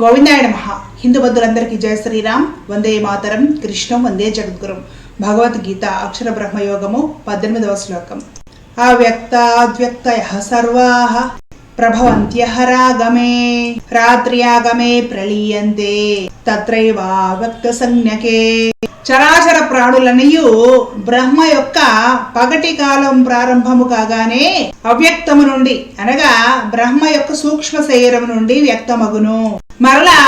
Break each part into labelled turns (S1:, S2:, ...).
S1: గోవిందాయ నమ. హిందూ జయ శ్రీరామ్. వందే మాతరం. కృష్ణం వందే జగద్గురం. భగవద్గీత అక్షర బ్రహ్మయోగము పద్దెనిమిదవ శ్లోకం. అవ్యక్తాద్వ్యక్తయ సర్వాః. ప్రభవంత్యహరాగమే. రాత్ర్యాగమే ప్రళీయంతే. తత్రైవా వ్యక్త సంజ్ఞకే చరాచర ప్రాణులనియు బ్రహ్మ యొక్క పగటి కాలం ప్రారంభము కాగానే అవ్యక్తము నుండి అనగా బ్రహ్మ యొక్క సూక్ష్మ శరీరం నుండి వ్యక్తమగును. మరలా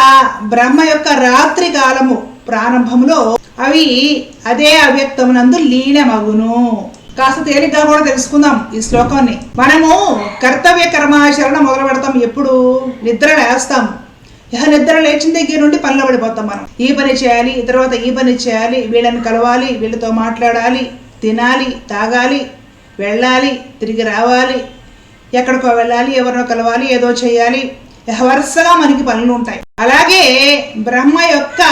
S1: బ్రహ్మ యొక్క రాత్రి కాలము ప్రారంభములో అవి అదే అవ్యక్తమునందు లీనమగును. కాస్త తేలిగ్గా కూడా తెలుసుకుందాం ఈ శ్లోకాన్ని. మనము కర్తవ్య కర్మాచరణ మొదలు పెడతాం ఎప్పుడు? నిద్ర లేస్తాం ఇహ నిద్ర లేచిన దగ్గర నుండి పనిలో పడిపోతాం మనం. ఈ పని చేయాలి తర్వాత ఈ పని చేయాలి వీళ్ళని కలవాలి వీళ్ళతో మాట్లాడాలి తినాలి తాగాలి వెళ్ళాలి తిరిగి రావాలి ఎక్కడికో వెళ్ళాలి ఎవరినో కలవాలి ఏదో చేయాలి వరుసగా మనకి పనులు ఉంటాయి. అలాగే బ్రహ్మ యొక్క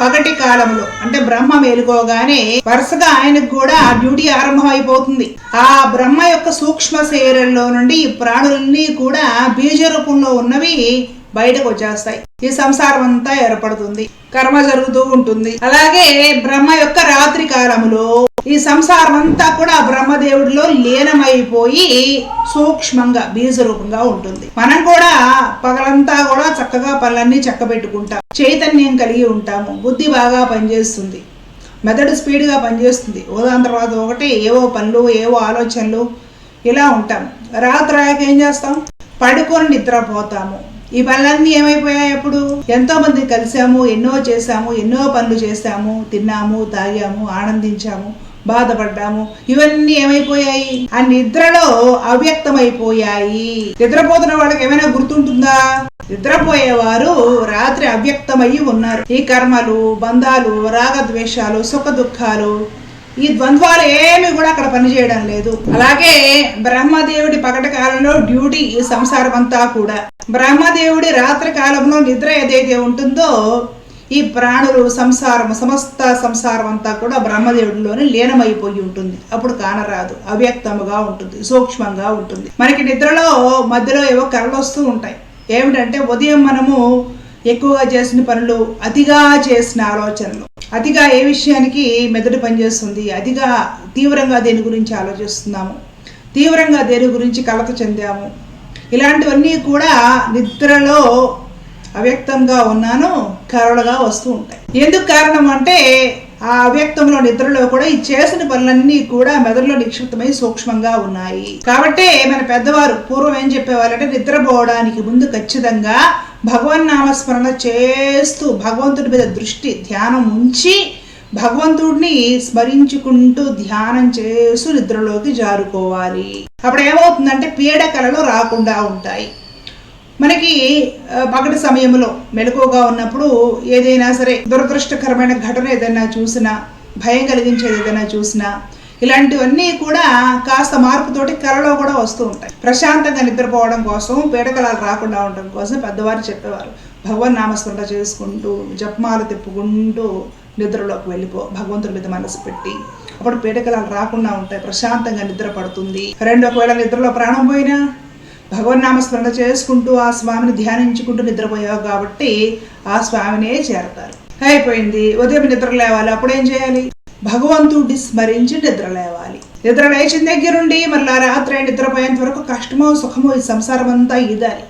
S1: పగటి కాలంలో అంటే బ్రహ్మ మేలుకోగానే వరుసగా ఆయనకు కూడా డ్యూటీ ఆరంభం అయిపోతుంది ఆ బ్రహ్మ యొక్క సూక్ష్మ శరీరంలో నుండి ప్రాణులన్నీ కూడా బీజ రూపంలో ఉన్నవి బయటకు వచ్చేస్తాయి. ఈ సంసారం అంతా ఏర్పడుతుంది. కర్మ జరుగుతూ ఉంటుంది. అలాగే బ్రహ్మ యొక్క రాత్రి కాలములో ఈ సంసారం అంతా కూడా బ్రహ్మదేవుడిలో లీనమైపోయి సూక్ష్మంగా బీజరూపంగా ఉంటుంది. మనం కూడా పగలంతా కూడా చక్కగా పనులన్నీ చక్కబెట్టుకుంటాం. చైతన్యం కలిగి ఉంటాము. బుద్ధి బాగా పనిచేస్తుంది. మెదడు స్పీడ్గా పనిచేస్తుంది. ఉదాహరణ తర్వాత ఒకటి ఏవో పనులు ఏవో ఆలోచనలు ఇలా ఉంటాం. రాత్రి ఏం చేస్తాం? పడుకొని నిద్రపోతాము. ఈ పనులన్నీ ఏమైపోయాయి అప్పుడు? ఎంతో మంది కలిసాము ఎన్నో చేశాము ఎన్నో పనులు చేశాము తిన్నాము తాగాము ఆనందించాము. బాధపడ్డాము. ఇవన్నీ ఏమైపోయాయి? ఆ నిద్రలో అవ్యక్తమైపోయాయి. నిద్రపోతున్న వాళ్ళకి ఏమైనా గుర్తుంటుందా? నిద్రపోయేవారు రాత్రి అవ్యక్తమయ్యి ఉన్నారు. ఈ కర్మలు బంధాలు రాగద్వేషాలు సుఖ దుఃఖాలు ఈ ద్వంద్వాలు ఏమి కూడా అక్కడ పనిచేయడం లేదు. అలాగే బ్రహ్మదేవుడి పగట కాలంలో డ్యూటీ ఈ సంసారం అంతా కూడా. బ్రహ్మదేవుడి రాత్రి కాలంలో నిద్ర ఏదైతే ఉంటుందో ఈ ప్రాణులు సంసారం సమస్త సంసారం అంతా కూడా బ్రహ్మదేవుడిలోనే లీనమైపోయి ఉంటుంది. అప్పుడు కానరాదు. అవ్యక్తముగా ఉంటుంది. సూక్ష్మంగా ఉంటుంది. మనకి నిద్రలో మధ్యలో ఏవో కళలు వస్తూ ఉంటాయి. ఏమిటంటే ఉదయం మనము ఎక్కువగా చేసిన పనులు అతిగా చేసిన ఆలోచనలు. అతిగా ఏ విషయానికి మెదడు పనిచేస్తుంది? అతిగా తీవ్రంగా దేని గురించి ఆలోచిస్తున్నాము? తీవ్రంగా దేని గురించి కలత చెందాము? ఇలాంటివన్నీ కూడా నిద్రలో అవ్యక్తంగా ఉన్నాను కరలుగా వస్తూ ఉంటాయి. ఎందుకు కారణం అంటే ఆ అవ్యక్తంలో నిద్రలో కూడా ఈ చేసిన పనులన్నీ కూడా మెదడులో నిక్షిప్తమై సూక్ష్మంగా ఉన్నాయి. కాబట్టి మన పెద్దవారు పూర్వం ఏం చెప్పేవారంటే నిద్రపోవడానికి ముందు ఖచ్చితంగా భగవన్ నామస్మరణ చేస్తూ భగవంతుడి మీద దృష్టి ధ్యానం ఉంచి భగవంతుడిని స్మరించుకుంటూ ధ్యానం చేస్తూ నిద్రలోకి జారుకోవాలి. అప్పుడు ఏమవుతుందంటే పీడకలలు రాకుండా ఉంటాయి. మనకి పగటి సమయంలో మెలకువగా ఉన్నప్పుడు ఏదైనా సరే దురదృష్టకరమైన ఘటన ఏదైనా చూసినా భయం కలిగించేది ఏదైనా చూసినా ఇలాంటివన్నీ కూడా కాస్త మార్పుతోటి కలలో కూడా వస్తూ ఉంటాయి. ప్రశాంతంగా నిద్రపోవడం కోసం పీడకలాలు రాకుండా ఉండడం కోసం పెద్దవారు చెప్పేవారు. భగవన్ నామస్మరణ చేసుకుంటూ జపమాలు తిప్పుకుంటూ నిద్రలోకి వెళ్ళిపో భగవంతుడి మీద మనసు పెట్టి. అప్పుడు పీడకలాలు రాకుండా ఉంటాయి ప్రశాంతంగా నిద్ర పడుతుంది. రెండు ఒకవేళ నిద్రలో ప్రాణం పోయినా భగవన్నామస్మరణ చేసుకుంటూ ఆ స్వామిని ధ్యానించుకుంటూ నిద్రపోయావు కాబట్టి ఆ స్వామినే చేరతారు. అయిపోయింది. ఉదయం నిద్ర లేవాలి. అప్పుడు ఏం చేయాలి? భగవంతుడి స్మరించి నిద్ర లేవాలి. నిద్ర లేచిన దగ్గరుండి మళ్ళీ మళ్ళా రాత్రి నిద్రపోయేంత వరకు కష్టమో సుఖమో ఈ సంసారం అంతా ఇదాలి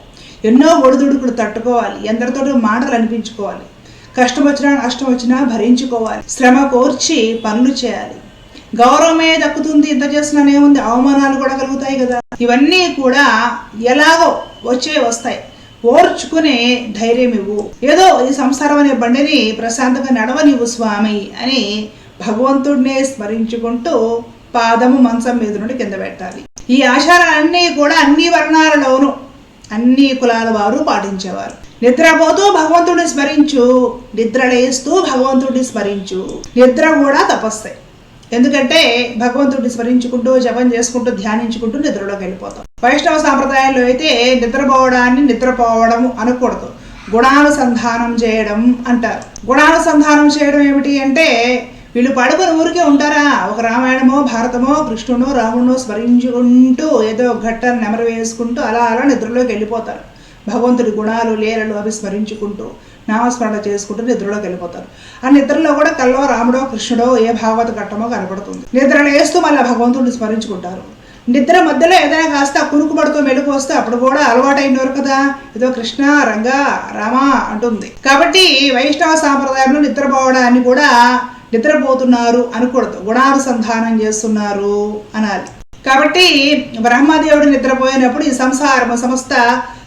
S1: ఎన్నో ఒడిదుడుకులు తట్టుకోవాలి. ఎందరితో మాటలు అనిపించుకోవాలి. కష్టం వచ్చినా నష్టం వచ్చినా భరించుకోవాలి. శ్రమ కోర్చి పనులు చేయాలి. గౌరవమే దక్కుతుంది ఇంత చేసినానేముంది అవమానాలు కూడా కలుగుతాయి కదా. ఇవన్నీ కూడా ఎలాగో వచ్చే వస్తాయి. ఓర్చుకునే ధైర్యం ఇవ్వు. ఏదో ఈ సంసారం అనే బండిని ప్రశాంతంగా నడవనివ్వు స్వామి అని భగవంతుడినే స్మరించుకుంటూ పాదము మంచం మీద నుండి కింద పెట్టాలి. ఈ ఆచారాలన్నీ కూడా అన్ని వర్ణాలలోనూ అన్ని కులాల వారు పాటించేవారు. నిద్రపోతూ భగవంతుడిని స్మరించు నిద్ర లేస్తూ భగవంతుడిని స్మరించు. నిద్ర కూడా తపస్సే. ఎందుకంటే భగవంతుడిని స్మరించుకుంటూ జపం చేసుకుంటూ ధ్యానించుకుంటూ నిద్రలోకి వెళ్ళిపోతాం. వైష్ణవ సాంప్రదాయంలో అయితే నిద్రపోవడాన్ని నిద్రపోవడం అనకూడదు. గుణానుసంధానం చేయడం అంటారు. గుణానుసంధానం చేయడం ఏమిటి అంటే వీళ్ళు పడుకొని ఊరికే ఉంటారా? ఒక రామాయణమో భారతమో కృష్ణునో రామునో స్మరించుకుంటూ ఏదో ఘట్టాన్ని నెమరు వేసుకుంటూ అలా అలా నిద్రలోకి వెళ్ళిపోతారు. భగవంతుడి గుణాలు లీలలు అవి స్మరించుకుంటూ నామస్మరణ చేసుకుంటూ నిద్రలోకి వెళ్ళిపోతారు. ఆ నిద్రలో కూడా కల్లో రాముడో కృష్ణుడో ఏ భాగవత ఘట్టమో కనపడుతుంది. నిద్ర లేస్తూ మళ్ళీ భగవంతుడిని స్మరించుకుంటారు. నిద్ర మధ్యలో ఏదైనా కాస్త కునుకుబడుతూ మెలకు వస్తే అప్పుడు కూడా అలవాటైనవారు కదా. ఏదో కృష్ణ రంగా రామ అంటుంది. కాబట్టి వైష్ణవ సాంప్రదాయంలో నిద్రపోవడాన్ని కూడా నిద్రపోతున్నారు అనకూడదు. గుణానుసంధానం చేస్తున్నారు అనాలి. కాబట్టి బ్రహ్మదేవుడు నిద్రపోయినప్పుడు ఈ సంసారము సమస్త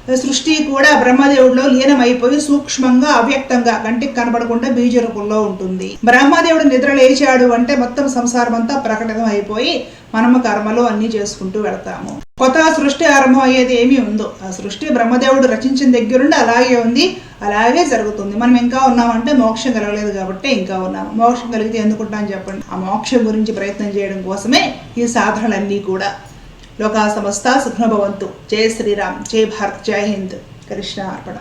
S1: సృష్టి కూడా బ్రహ్మదేవుడిలో లీనమైపోయి సూక్ష్మంగా అవ్యక్తంగా కంటికి కనబడకుండా బీజ రూపంలో ఉంటుంది. బ్రహ్మదేవుడు నిద్ర లేచాడు అంటే మొత్తం సంసారం అంతా ప్రకటన అయిపోయి మనము కర్మలు అన్ని చేసుకుంటూ వెళతాము. కొత్త సృష్టి ఆరంభం అయ్యేది ఏమీ ఉందో. ఆ సృష్టి బ్రహ్మదేవుడు రచించిన దగ్గరుండి అలాగే ఉంది. అలాగే జరుగుతుంది. మనం ఇంకా ఉన్నామంటే మోక్షం కలగలేదు కాబట్టి ఇంకా ఉన్నాము మోక్షం కలిగితే ఎందుకుంటాం చెప్పండి? ఆ మోక్షం గురించి ప్రయత్నం చేయడం కోసమే ఈ సాధనలన్నీ కూడా. లోకా సమస్త సుఖ్నభవంతు జయ శ్రీరామ్. జయ భారత్. జయ హింద్. కృష్ణ అర్పణ.